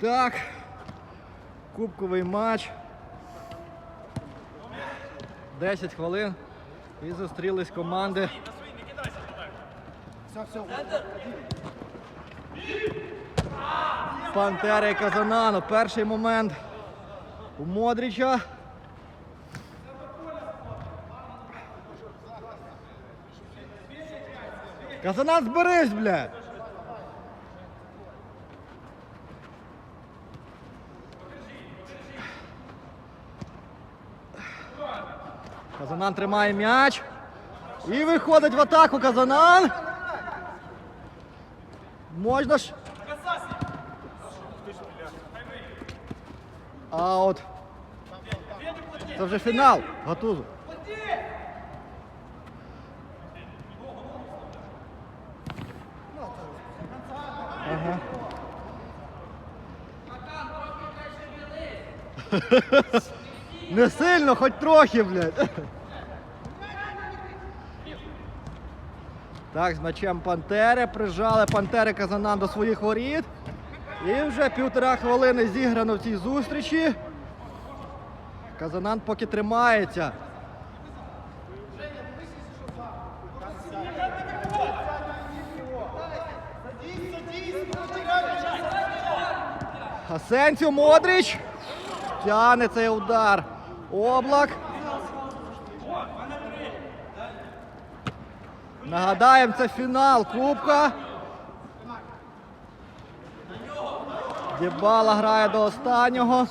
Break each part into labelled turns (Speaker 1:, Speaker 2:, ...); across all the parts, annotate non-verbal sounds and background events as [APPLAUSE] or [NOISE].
Speaker 1: Так. Кубковий матч. 10 хвилин. І зустрілись команди. Пантера і Казанану. Перший момент у Модріча. Казанан зберись, блядь! Казанан тримає м'яч. І виходить в атаку Казанан. Можна ж. Аут. Це вже фінал. Гатузу. Ага. [LAUGHS] Не сильно, хоч трохи, блядь. Так, з м'ячем Пантери. Прижали Пантери Казанан до своїх воріт. І вже півтора хвилини зіграно в цій зустрічі. Казанан поки тримається. Асенсіо Модрич. Тяне цей удар. Облак. Нагадаємо, це фінал Кубка. Дібала грає до останнього.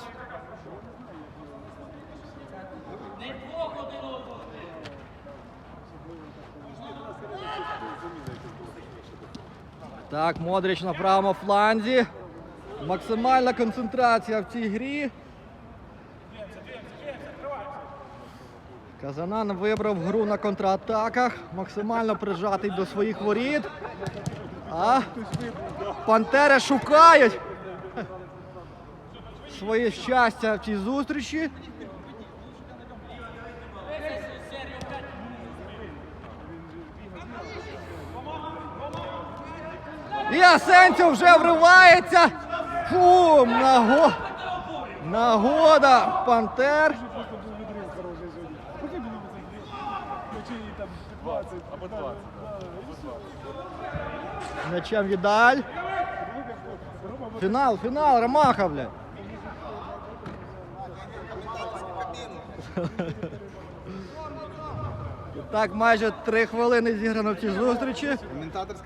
Speaker 1: Так, Модрич на правому фланзі. Максимальна концентрація в цій грі. Казанан вибрав гру на контратаках, максимально прижатий до своїх воріт. А Пантери шукають своє щастя в цій зустрічі. І Асенсіо вже вривається. Фу, наго... нагода Пантер.
Speaker 2: Або 20.
Speaker 1: М'ячем видаль? Фінал, фінал, Ромаха, блядь. Так, майже три хвилини зіграно в цій зустрічі.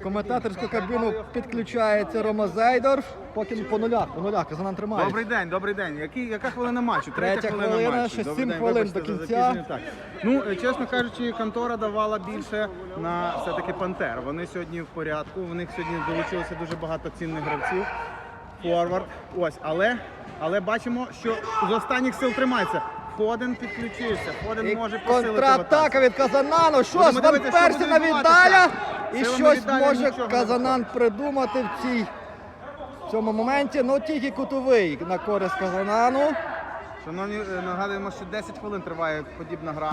Speaker 1: Коментаторську кабіну підключається Рома Зейдорф. Поки по нулях, по нулях, Казанан тримає.
Speaker 3: Добрий день, добрий день. Які, яка хвилина матчу?
Speaker 1: Третя хвилина,
Speaker 3: матчу.
Speaker 1: ще сім хвилин до кінця.
Speaker 3: Так. Ну, е, чесно кажучи, контора давала більше на все-таки Пантер. Вони сьогодні в порядку. У них сьогодні долучилося дуже багато цінних гравців. Форвард. Ось, але, але бачимо, що з останніх сил тримається. Фоден підключився. Фоден
Speaker 1: І
Speaker 3: може посилити
Speaker 1: контратака від Казанану. Що
Speaker 3: Будемо
Speaker 1: там
Speaker 3: дивитися, що
Speaker 1: Персі
Speaker 3: буде
Speaker 1: на
Speaker 3: відбуватися.
Speaker 1: Віддаля. І щось
Speaker 3: Віддаля
Speaker 1: може
Speaker 3: нічого не
Speaker 1: Казанан придумати в цій в цьому моменті. Ну тільки кутовий на користь Казанану.
Speaker 3: Шановні, е, нагадуємо, що 10 хвилин триває подібна гра.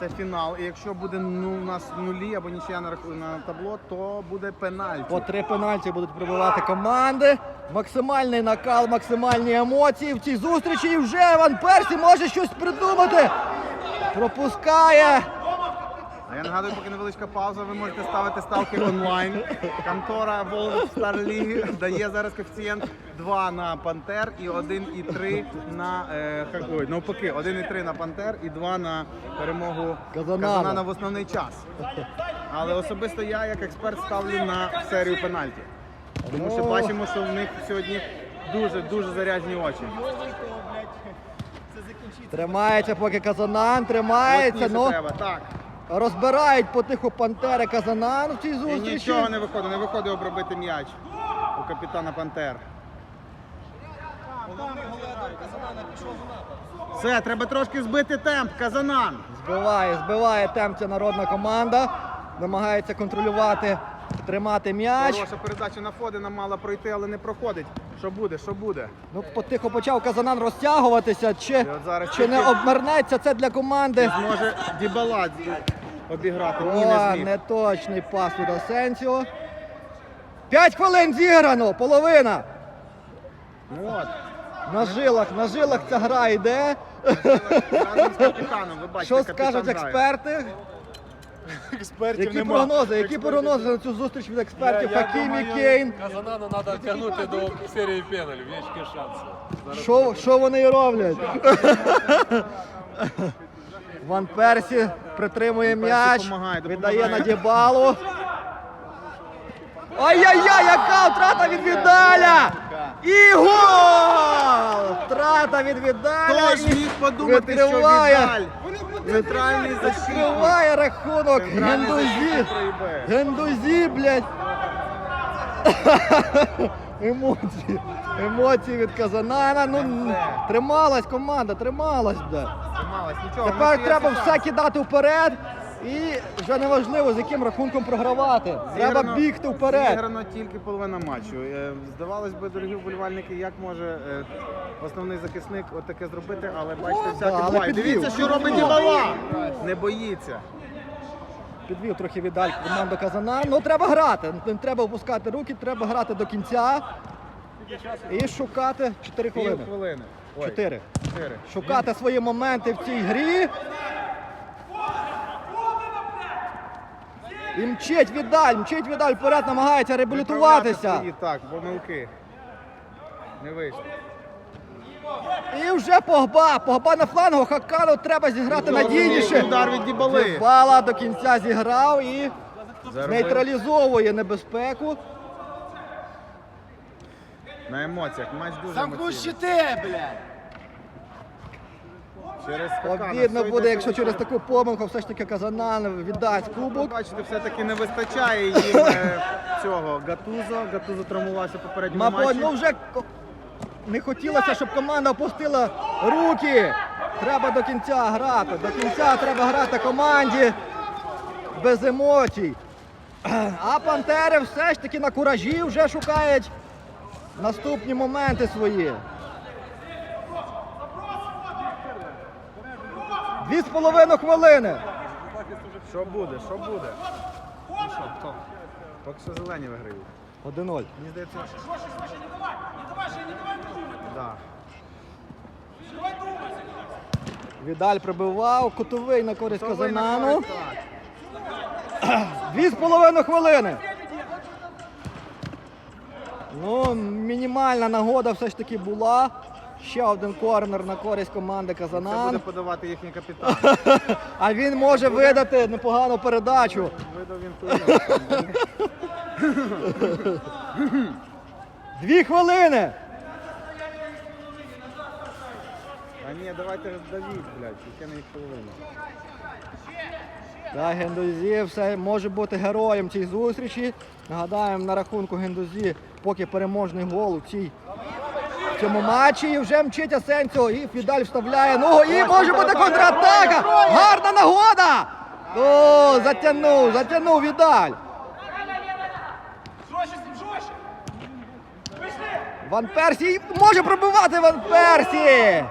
Speaker 3: Це фінал. І якщо буде ну, у нас нулі або нічия на, на табло, то буде пенальті.
Speaker 1: По три пенальті будуть прибивати команди. Максимальний накал, максимальні емоції в цій зустрічі. І вже Ван Персі може щось придумати. Пропускає.
Speaker 3: Я нагадую, поки невеличка пауза, ви можете ставити ставки онлайн. Контора Волг Стар Ліги дає зараз коефіцієнт 2 на Пантер і 1,3 на е, Хак- ой, навпаки, 1,3 на Пантер і 2 на перемогу
Speaker 1: Казанана.
Speaker 3: Казанана в основний час. Але особисто я, як експерт, ставлю на серію пенальті. Тому що бачимо, що в них сьогодні дуже дуже заряджені очі.
Speaker 1: Тримається поки Казанан, тримається.
Speaker 3: Плотніше
Speaker 1: Ну,
Speaker 3: треба, так.
Speaker 1: Розбирають потиху Пантери Казанан в цій
Speaker 3: І
Speaker 1: зустрічі.
Speaker 3: нічого не виходить, не виходить обробити м'яч у капітана Пантер. Все, треба трошки збити темп, Казанан.
Speaker 1: Збиває, збиває темп ця народна команда. Намагається контролювати, тримати м'яч.
Speaker 3: Хороша передача на Фодена мала пройти, але не проходить. Що буде, що буде?
Speaker 1: Ну, потихо почав Казанан розтягуватися. Чи,
Speaker 3: от зараз
Speaker 1: чи не
Speaker 3: тільки-
Speaker 1: обмернеться це для команди?
Speaker 3: Зможе Дібала обіграти. Ні,
Speaker 1: О,
Speaker 3: не зміг.
Speaker 1: неточний пас від Асенсіо. П'ять хвилин зіграно, половина.
Speaker 3: От,
Speaker 1: На жилах, на жилах ця гра йде.
Speaker 3: разом з капітаном, ви бачите,
Speaker 1: Що
Speaker 3: капітан
Speaker 1: скажуть
Speaker 3: грає.
Speaker 1: експерти?
Speaker 2: Експертів
Speaker 1: Які
Speaker 2: нема.
Speaker 1: прогнози? Які прогнози на цю зустріч від експертів? Хакімі, Кейн.
Speaker 4: Казанану треба тягнути до серії пеналів, є ще шанси.
Speaker 1: Що, що вони і роблять? [LAUGHS] Ван Персі притримує м'яч, віддає на Дібалу. Ай-яй-яй, яка втрата від Віддаля! І гол! Втрата від Віддаля.
Speaker 3: Хто ж міг подумати, що Віддаль, нейтральний защитник,
Speaker 1: відкриває рахунок Гендузі. Гендузі, блядь. Емоції. Емоції від Казанана. Ну, трималась команда, трималась, блядь.
Speaker 3: Трималась, нічого,
Speaker 1: Тепер треба все кидати вперед. І вже не важливо, з яким рахунком програвати. Треба
Speaker 3: Зіграно-
Speaker 1: бігти вперед.
Speaker 3: Зіграно тільки половина матчу. Е, Здавалось би, дорогі вболівальники, як може е, основний захисник отаке зробити, але бачите, всяке
Speaker 1: але
Speaker 3: буває.
Speaker 1: підвів,
Speaker 3: Дивіться, що робить Дібала. Не боїться.
Speaker 1: Підвів трохи віддаль команду Казана. Ну треба грати. Не треба опускати руки, треба грати до кінця. І шукати 4 хвилини.
Speaker 3: хвилини. Ой,
Speaker 1: 4.
Speaker 3: чотири.
Speaker 1: Шукати свої моменти в цій грі. І мчить віддаль, мчить віддаль вперед, намагається реабілітуватися.
Speaker 3: Так, помилки. Не вийшло.
Speaker 1: І вже Погба. Погба на флангу. Хакану треба зіграти надійніше.
Speaker 3: Удар від Дібали.
Speaker 1: Дібала до кінця зіграв і нейтралізовує небезпеку.
Speaker 3: На емоціях. Матч дуже
Speaker 2: Замкнуть
Speaker 3: емоційний.
Speaker 2: щити, блядь!
Speaker 3: Через Хакана.
Speaker 1: Обідно
Speaker 3: Все
Speaker 1: буде,
Speaker 3: йде
Speaker 1: якщо
Speaker 3: через
Speaker 1: таку помилку все ж таки Казанан віддасть кубок.
Speaker 3: Бачите, все-таки не вистачає їм е, цього Гатузо. Гатузо травмувався в попередньому
Speaker 1: Мабуть,
Speaker 3: матчі.
Speaker 1: ну вже не хотілося, щоб команда опустила руки. Треба до кінця грати. До кінця треба грати команді без емоцій. А Пантери все ж таки на куражі вже шукають наступні моменти свої. Дві з половиною хвилини.
Speaker 3: Що буде? Що буде? Ну? Поки що зелені виграють.
Speaker 1: 1-0.
Speaker 3: Мені здається. Да.
Speaker 1: Відаль прибивав, кутовий на користь Казанану.
Speaker 3: так. [CLEARS THROAT]
Speaker 1: Дві з половиною хвилини. Ну, мінімальна нагода все ж таки була. Ще один корнер на користь команди
Speaker 3: Це буде
Speaker 1: Казанан.
Speaker 3: подавати їхній капітан. [LAUGHS]
Speaker 1: А він може видати непогану передачу.
Speaker 3: Видав він хуйню. [LAUGHS]
Speaker 1: Дві хвилини.
Speaker 3: А ні, давайте давіть, блядь, яке на їх половину.
Speaker 1: Так, Гендузі все може бути героєм цієї зустрічі. Нагадаємо на рахунку Гендузі, поки переможний гол у цій в цьому матчі. І вже мчить Асенцо. І Фідаль вставляє ногу. І може бути контратака. Гарна нагода. О, затягнув, затягнув Відаль. Ван Персі може пробивати Ван Персі.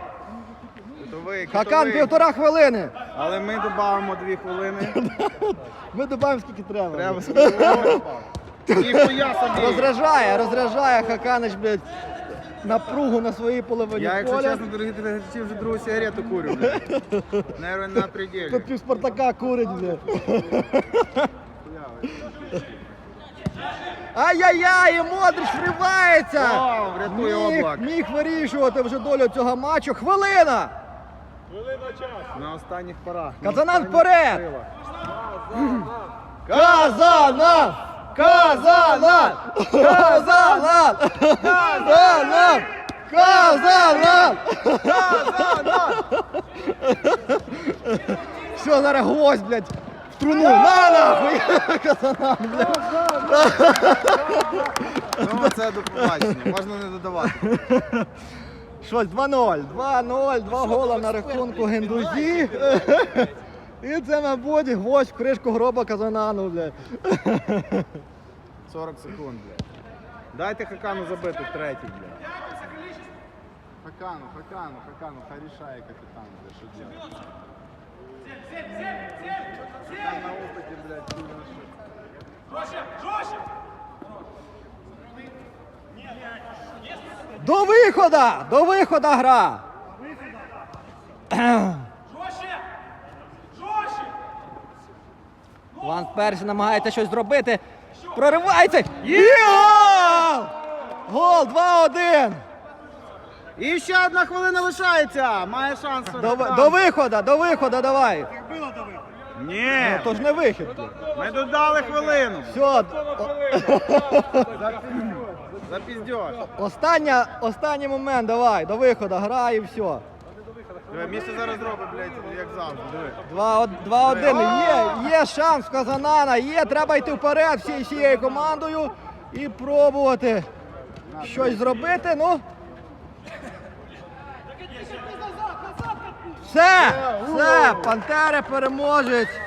Speaker 3: Кутовий,
Speaker 1: Хакан
Speaker 3: кутовий.
Speaker 1: півтора хвилини.
Speaker 3: Але ми додамо дві хвилини. [LAUGHS]
Speaker 1: Ми додаємо скільки треба.
Speaker 3: Треба спробувати. [LAUGHS] Ніхуя собі.
Speaker 1: Розряджає, розряджає Хаканич, блядь, напругу на своїй половині
Speaker 3: Я, якщо
Speaker 1: поля.
Speaker 3: чесно, дорогі глядачі, вже другу сигарету курю. блядь. [LAUGHS] Нерви на пределі.
Speaker 1: Тут пів Спартака курить, блядь. Ай-яй-яй, і Модрич вривається!
Speaker 3: О, врятує
Speaker 1: міг,
Speaker 3: облак.
Speaker 1: міг вирішувати вже долю цього матчу. Хвилина!
Speaker 3: На останніх порах. на
Speaker 1: Казанан
Speaker 3: останніх
Speaker 1: вперед!
Speaker 3: силах. [CLEARS THROAT]
Speaker 1: Казанан! Казанан! Казанан! Казанан! Казанан! Все, зараз гвоздь, блядь, труну. На нахуй!
Speaker 3: Ну, це до побачення, можна не додавати.
Speaker 1: Щось 2-0. 2-0, два гола на рахунку Гендузі. І це, мабуть, гвоздь в кришку гроба Казанану, блядь.
Speaker 3: 40 секунд, блядь. Дайте Хакану забити третій, блядь.
Speaker 2: Хакану, Хакану, Хакану, хай рішає капітан, блядь, що делать. Хакан на опиті, блядь, сильно що.
Speaker 1: До виходу! До виходу гра! Ван Персі намагається щось зробити. Проривається! І гол! Гол 2-1!
Speaker 3: І ще одна хвилина лишається. Має шанс.
Speaker 1: До, до виходу, до виходу давай.
Speaker 3: Ні.
Speaker 1: Ну, то ж не вихід.
Speaker 3: Ми додали хвилину.
Speaker 1: Все, [LAUGHS] о-
Speaker 3: За
Speaker 1: остання, останній момент, давай, до виходу, грай і все.
Speaker 3: Диви, Місце зараз зробить, блядь, як завжди. Диви.
Speaker 1: 2-1. Є, є шанс в Казанана, є, треба йти вперед всією всією командою і пробувати щось зробити. Ну. Все, все, Пантери переможуть.